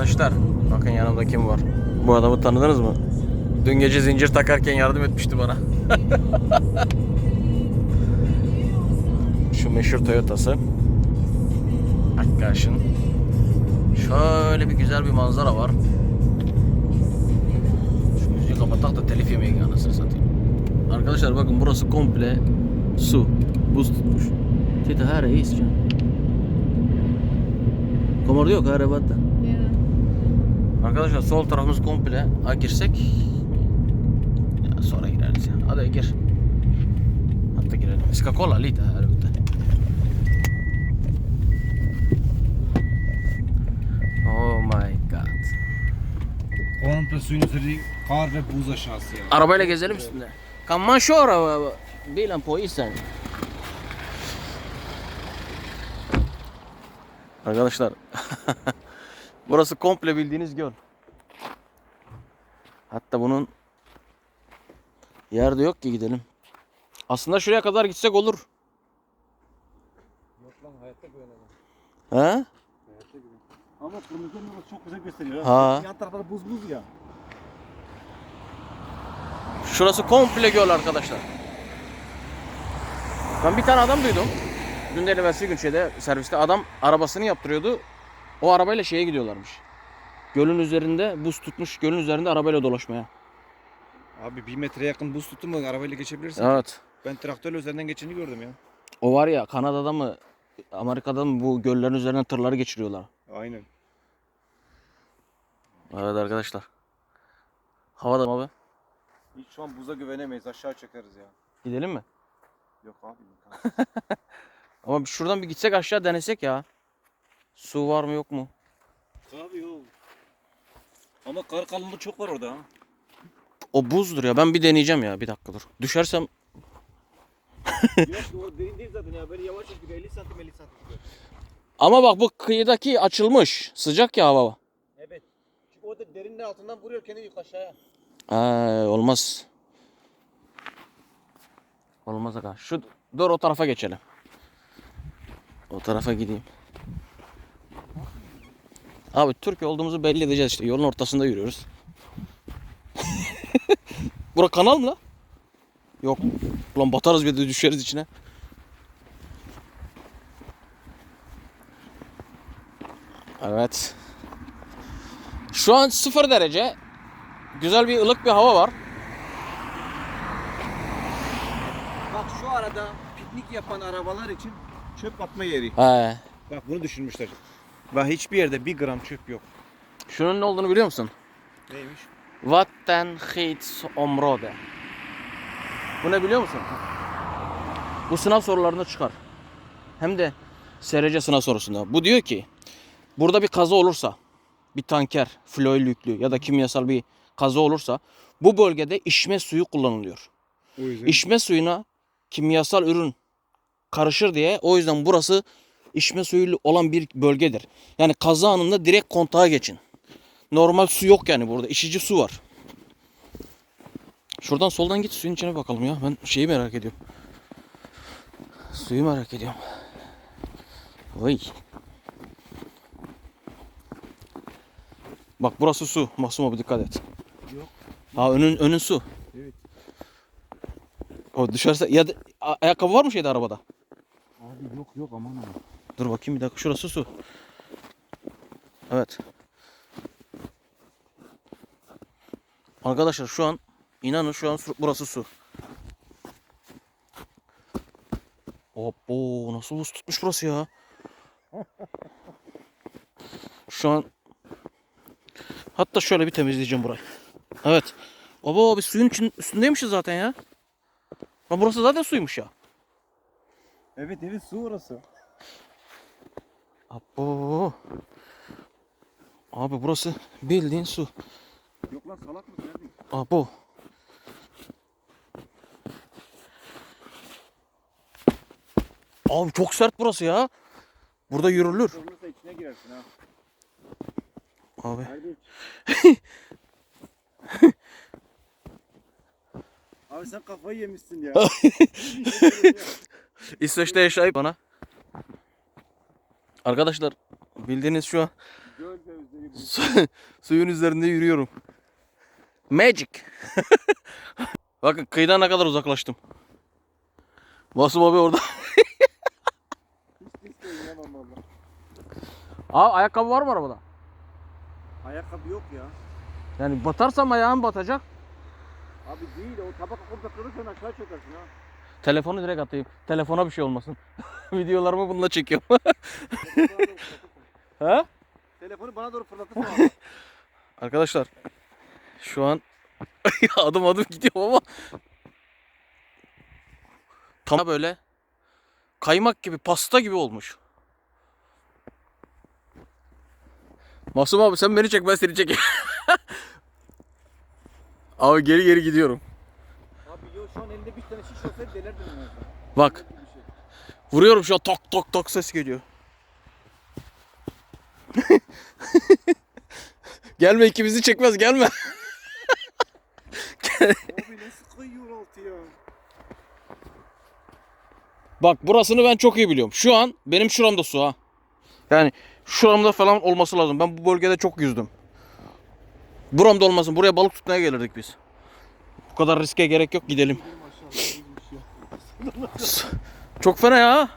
Arkadaşlar bakın yanımda kim var? Bu adamı tanıdınız mı? Dün gece zincir takarken yardım etmişti bana. Şu meşhur Toyota'sı. Arkadaşın. Şöyle bir güzel bir manzara var. Şu müziği kapatak da telif yemeyin anasını satayım. Arkadaşlar bakın burası komple su. Buz tutmuş. Tita her reis can. Ki arabada. Arkadaşlar sol tarafımız komple. Ha girsek ya sonra gireriz ya. Hadi gir. Hatta girelim. Lite här ute. Oh my god. Komple suyun üzeri kar ve buz aşağısı ya. Arabayla gezelim üstünde. Kan man köra bilen på isen? Arkadaşlar burası komple bildiğiniz göl. Hatta bunun yerde yok ki gidelim. Aslında şuraya kadar gitsek olur. Yok lan hayatta böyle. He? Ama kırmızı yolu çok güzel gösteriyor. Ha. Yan tarafları buz buz ya. Şurası komple göl arkadaşlar. Ben bir tane adam duydum. Dün de evvelsi gün şeyde serviste adam arabasını yaptırıyordu. O arabayla şeye gidiyorlarmış. Gölün üzerinde buz tutmuş gölün üzerinde arabayla dolaşmaya. Abi bir metre yakın buz tuttun mu arabayla geçebilirsin. Evet. Ben traktörle üzerinden geçeni gördüm ya. O var ya Kanada'da mı Amerika'da mı bu göllerin üzerinden tırları geçiriyorlar. Aynen. Evet arkadaşlar. Havada abi. Hiç şu an buza güvenemeyiz aşağı çekeriz ya. Gidelim mi? Yok abi. Ama şuradan bir gitsek aşağı denesek ya. Su var mı yok mu? Abi yok. Ama kar kalınlığı çok var orada ha. O buzdur ya. Ben bir deneyeceğim ya. Bir dakika dur. Düşersem Yok o derin değil zaten ya. Böyle yavaş yavaş gidiyor. 50 santim 50 santim gidiyor. Ama bak bu kıyıdaki açılmış. Sıcak ya hava. Evet. Çünkü o da derinin altından vuruyor kendini yük aşağıya. Aa, olmaz. Olmaz aga. Şu dur o tarafa geçelim. O tarafa gideyim. Abi Türk olduğumuzu belli edeceğiz işte. Yolun ortasında yürüyoruz. Bura kanal mı la? Yok. Ulan batarız bir de düşeriz içine. Evet. Şu an sıfır derece. Güzel bir ılık bir hava var. Bak şu arada piknik yapan arabalar için çöp atma yeri. He. Bak bunu düşünmüşler. Ve hiçbir yerde bir gram çöp yok. Şunun ne olduğunu biliyor musun? Neymiş? Vattenskyddsområde. Bu ne biliyor musun? Bu sınav sorularında çıkar. Hem de SRC sınav sorusunda. Bu diyor ki burada bir kaza olursa bir tanker, floil yüklü ya da kimyasal bir kaza olursa bu bölgede içme suyu kullanılıyor. İçme suyuna kimyasal ürün karışır diye o yüzden burası içme suyu olan bir bölgedir. Yani kaza anında direkt kontağa geçin. Normal su yok yani burada. içici su var. Şuradan soldan git suyun içine bakalım ya. Ben şeyi merak ediyorum. Suyu merak ediyorum. Vay. Bak burası su. Masum abi dikkat et. Yok. Ha önün önün su. Evet. O düşerse ya da ayakkabı var mı şeyde arabada? Abi yok yok aman aman. Dur bakayım bir dakika şurası su. Evet. Arkadaşlar şu an inanın şu an su- burası su. Hoppo nasıl buz tutmuş burası ya. Şu an hatta şöyle bir temizleyeceğim burayı. Evet. Baba biz suyun için, üstündeymişiz zaten ya. Lan burası zaten suymuş ya. Evet evet su orası. Abo. Abi burası bildiğin su. Yok lan salak mısın? Nerede? Abo. Abi çok sert burası ya. Burada yürülür. Olursa içine girersin ha. Abi. Abi sen kafayı yemişsin ya. İsveç'te yaşayıp bana. Arkadaşlar bildiğiniz şu an Su- Suyun üzerinde yürüyorum. Magic. Bakın kıyıdan ne kadar uzaklaştım. Masum abi orada. Aa ayakkabı var mı arabada? Ayakkabı yok ya. Yani batarsam ayağım batacak. Abi değil o tabak orada kırırsan aşağı çökersin ha. Telefonu direkt atayım. Telefona bir şey olmasın. Videolarımı bununla çekiyorum. ha? Telefonu bana doğru fırlatırsın abi. Arkadaşlar şu an adım adım gidiyorum ama tam böyle kaymak gibi pasta gibi olmuş. Masum abi sen beni çek ben seni çekeyim. abi geri geri gidiyorum. Şu an elinde bir tane şiş olsaydı delerdim ben. Bak şey. vuruyorum şu an tok tok tok ses geliyor. gelme ikimizi çekmez gelme. Abi nasıl kayıyor altı ya? Bak burasını ben çok iyi biliyorum. Şu an benim şuramda su ha. Yani şuramda falan olması lazım. Ben bu bölgede çok yüzdüm. Buramda olmasın. Buraya balık tutmaya gelirdik biz. Kadar riske gerek yok gidelim. Çok fena ya.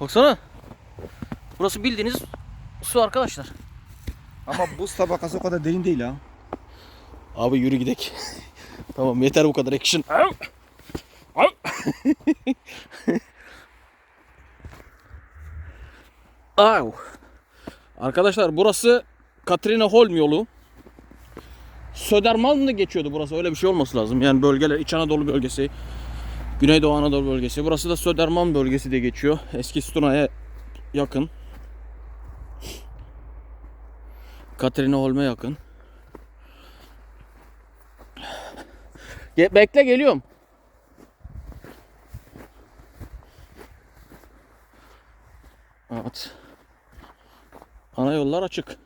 Baksana. Burası bildiğiniz su arkadaşlar. Ama buz tabakası o kadar derin değil ha. Abi yürü gidek. tamam yeter bu kadar action. Arkadaşlar burası Katrina Holm yolu. Södermalm mı geçiyordu burası? Öyle bir şey olması lazım. Yani bölgeler İç Anadolu bölgesi, Güneydoğu Anadolu bölgesi. Burası da Södermalm bölgesi diye geçiyor. Eski Stuna'ya yakın. Katrina Holm'e yakın. Ge- bekle geliyorum. Evet. Ana yollar açık.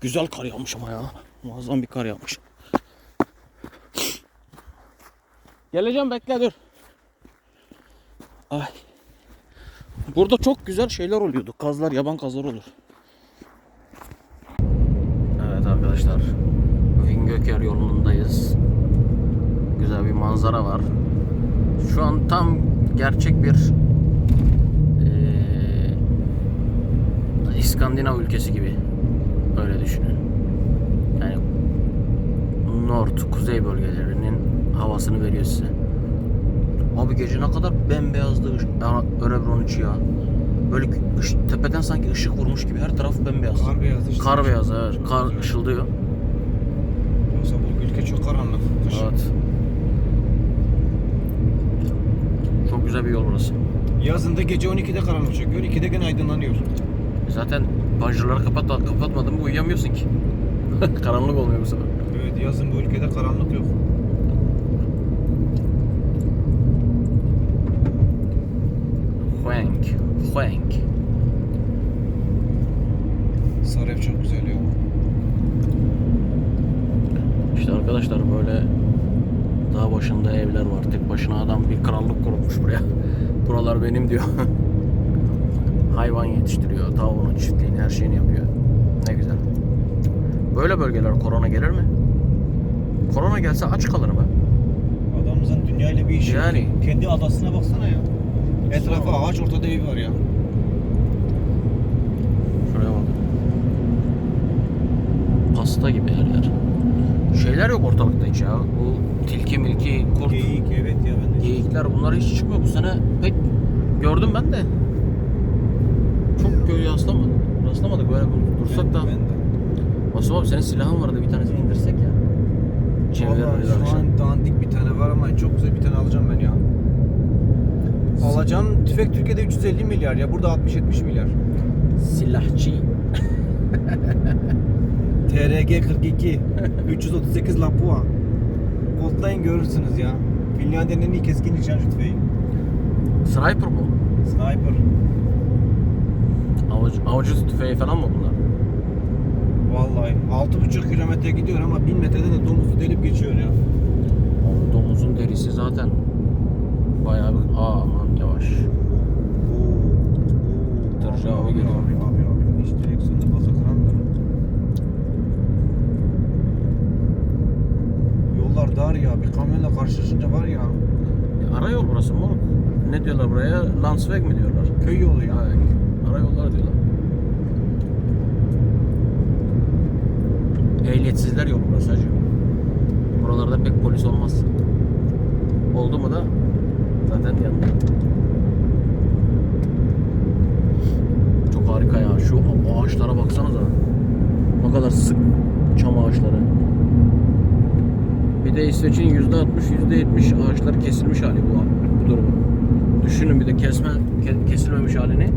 Güzel kar yağmış ama ya. Muazzam bir kar yağmış. Geleceğim bekle dur. Ay. Burada çok güzel şeyler oluyordu. Kazlar, yaban kazlar olur. Evet arkadaşlar. Vingöker yolundayız. Güzel bir manzara var. Şu an tam gerçek bir eee, İskandinav ülkesi gibi. Öyle düşünün. North, kuzey bölgelerinin havasını veriyor size. Abi gece ne kadar bembeyazdı Örebro'nun içi ya. Böyle ış- tepeden sanki ışık vurmuş gibi her taraf bembeyaz. Kar beyazı işte. Kar beyaz evet. Kar ışıldıyor. Yoksa bu ülke çok karanlık. Kışın. Evet. Çok güzel bir yol burası. Yazında gece 12'de karanlık çöküyor, 2'de gene aydınlanıyor. Zaten banjurları kapat, kapatmadın mı uyuyamıyorsun ki. Karanlık olmuyor bu sefer. Yazın bu ülkede karanlık yok. Huank, Huank. Sarı ev çok güzel ya. İşte arkadaşlar böyle dağ başında evler var. Tek başına adam bir krallık kurmuş buraya. Buralar benim diyor. Hayvan yetiştiriyor. Tavuğunu, çiftliğini, her şeyini yapıyor. Ne güzel. Böyle bölgeler korona gelir mi? Korona gelse aç kalır mı? Adamımızın dünyayla bir işi yok. Yani. Kendi adasına baksana ya. Etrafı ağaç, ortada evi var ya. Şuraya bak. Pasta gibi her yer. Şeyler yok ortalıkta hiç ya. Bu tilki milki, kurt, Geyik, evet ya ben de. geyikler bunlar hiç çıkmıyor. Bu sene pek gördüm ben de. Çok köye rastlamadık. Rastlamadık böyle dursak da. Ben de. Masum abi senin silahın vardı bir tanesini indirsek ya. Vallahi şu an dandik bir tane var ama çok güzel bir tane alacağım ben ya. Alacağım tüfek Türkiye'de 350 milyar ya burada 60-70 milyar. Silahçı. TRG 42 338 Lapua. Goldline görürsünüz ya. Finlandiya'nın en iyi keskin nişancı tüfeği. Sniper bu. Sniper. Avcı, avcı tüfeği falan mı bunlar? Vallahi 6,5 kilometre gidiyor ama 1000 metrede de domuzu delip geçiyor ya. Oğlum domuzun derisi zaten bayağı bir aman yavaş. Tırcı abi geliyor. Abi abi abi hiç direksiyonu basa kırandır. Yollar dar ya bir kamyonla karşılaşınca var ya. E, ara yol burası mı? Ne diyorlar buraya? Landsweg mi diyorlar? Köy yolu ya. Yani. Ara yollar diyorlar. Ehliyetsizler yolu burası. Buralarda pek polis olmaz. Oldu mu da zaten yanında. Çok harika ya. Şu ağaçlara baksanıza. Ne kadar sık çam ağaçları. Bir de İsveç'in %60, %70 ağaçları kesilmiş hali bu, bu durum. Düşünün bir de kesme ke- kesilmemiş halini.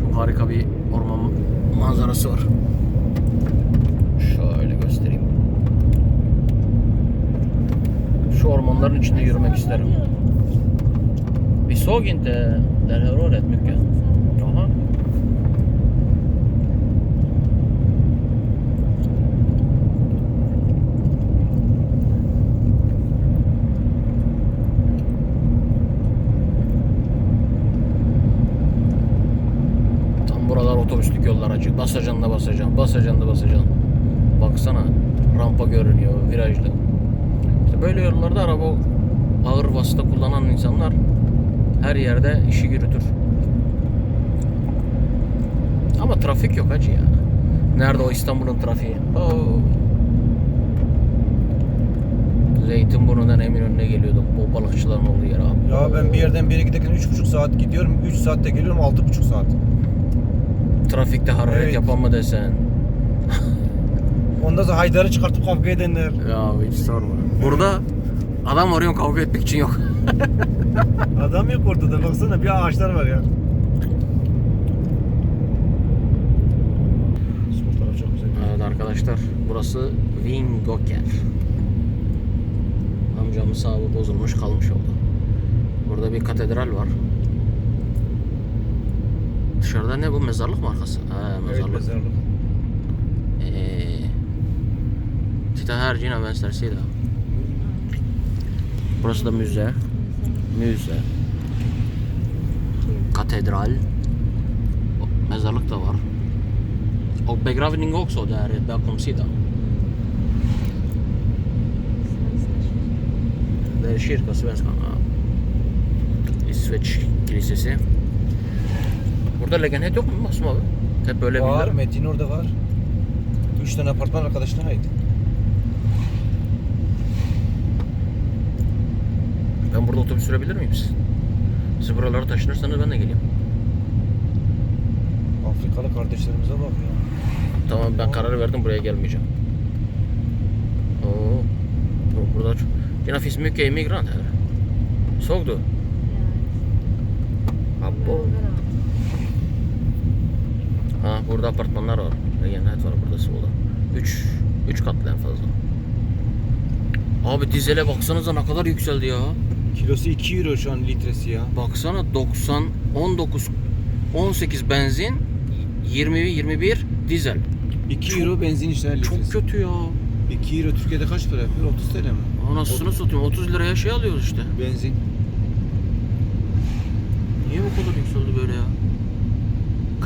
Çok harika bir orman manzarası var. Şöyle göstereyim. Şu ormanların içinde yürümek isterim. Vi såg inte det här året mycket. Jaha. Tam buralar otobüslük yollar da basacaksın, basacaksın da basacaksın. Baksana rampa görünüyor, virajlı. İşte böyle yollarda araba ağır vasıta kullanan insanlar her yerde işi yürütür. Ama trafik yok acı ya. Nerede o İstanbul'un trafiği? Oo. Zeytinburnu'ndan Eminönü'ne geliyorduk. Bu balıkçıların olduğu yer abi. Ya ben bir yerden bir yere giderken 3,5 saat gidiyorum. 3 saatte geliyorum 6,5 saat. Trafikte hararet Evet. yapan mı desen? Ondan sonra Haydar'ı çıkartıp kavga edenler. Ya hiç sorma. Burada adam arıyor kavga etmek için yok. Adam yok ortada baksana bir ağaçlar var ya. Sol taraf çok güzel. Evet arkadaşlar burası Vingoker. Amcamın sahibi bozulmuş kalmış oldu. Burada bir katedral var. Dışarıda ne bu mezarlık mı arkası? Ha Evet mezarlık. mezarlık. Eh, titta här Gina vänster sida. Burası da müze. Müze. Katedral. Mezarlık da var. Och begravning också där bakom sidan. Det är. Ja. İsveç kilisesi. Burada legenet yok mu Masum abi? Hep böyle var, bilirler. Metin orada var. 3 tane apartman arkadaşına ait. Ben burada otobüs sürebilir miyim siz? Siz buralara taşınırsanız ben de geleyim. Afrikalı kardeşlerimize bak ya. Tamam ben karar verdim buraya gelmeyeceğim. Oo. Bu- Burada çok... Finns mycket immigrant här. Såg du? Abo. Ha burada apartmanlar var. Regenhet var burada solda. 3 3 katlı en fazla. Abi dizele baksanıza ne kadar yükseldi ya. Kilosu 2 euro şu an litresi ya. Baksana 90, 19, 18 benzin, 20, 21 dizel. 2 euro benzin işte litresi. Çok kötü ya. 2 euro Türkiye'de kaç para yapıyor? 30 TL mi? Anasını satayım 30 liraya şey alıyoruz işte. Benzin. Niye bu kadar yükseldi böyle ya?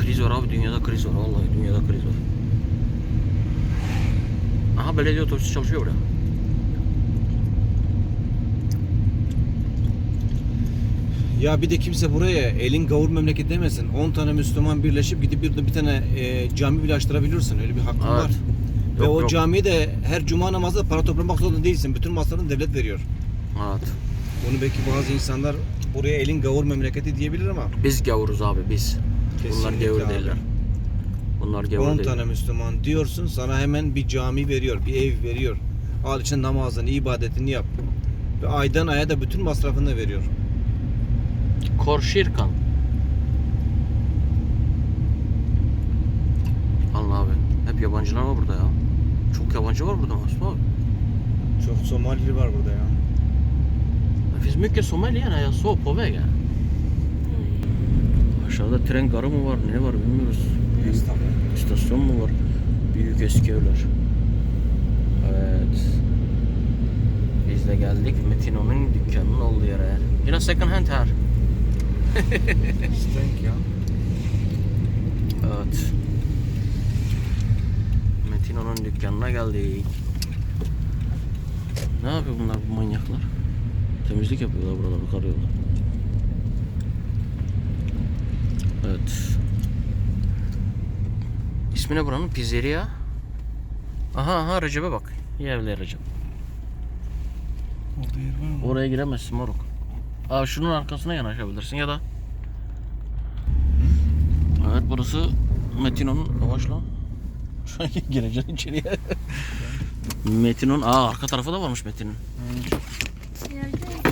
Kriz var abi dünyada kriz var vallahi dünyada kriz var. Aha belediye otobüsü çalışıyor burada. Ya bir de kimse buraya elin gavur memleket demesin. 10 tane Müslüman birleşip gidip bir, bir tane e, cami bile açtırabilirsin. Öyle bir hakkın Evet. var. Ve Yok, o yok. camiye de her cuma namazda para toplamak zorunda değilsin. Bütün masrafını devlet veriyor. Evet. Bunu belki bazı insanlar buraya elin gavur memleketi diyebilir ama Biz gavuruz abi biz. Bunlar Kesinlikle gavur abi. değiller. Bunlar gavur 10 değil. tane Müslüman diyorsun sana hemen bir cami veriyor, bir ev veriyor. Al için namazını, ibadetini yap. Ve aydan aya da bütün masrafını veriyor. Korşirkan. Allah abi. Hep yabancılar var burada ya. Çok yabancı var burada Masum abi. Çok Somalili var burada ya. Det finns mycket somalier jag såg på vägen. Aşağıda tren garı mı var ne var bilmiyoruz. Büyük istasyon mu var? Büyük eski evler. Evet. Biz de geldik Metino'nun dükkanının olduğu yere. Yine second hand her. Stank ya. Evet. Metino'nun dükkanına geldik. Ne yapıyor bunlar bu manyaklar? Temizlik yapıyorlar buraları karıyorlar. Evet. İsmi ne buranın? Pizzeria. Aha aha Recep'e bak. Evler Recep. Orada yer var mı? Oraya giremezsin moruk. Aa şunun arkasına yanaşabilirsin ya da. Evet burası Metino'nun yavaş lan. Şu an gireceksin içeriye. Metin'in aa arka tarafı da varmış Metin'in. Yerde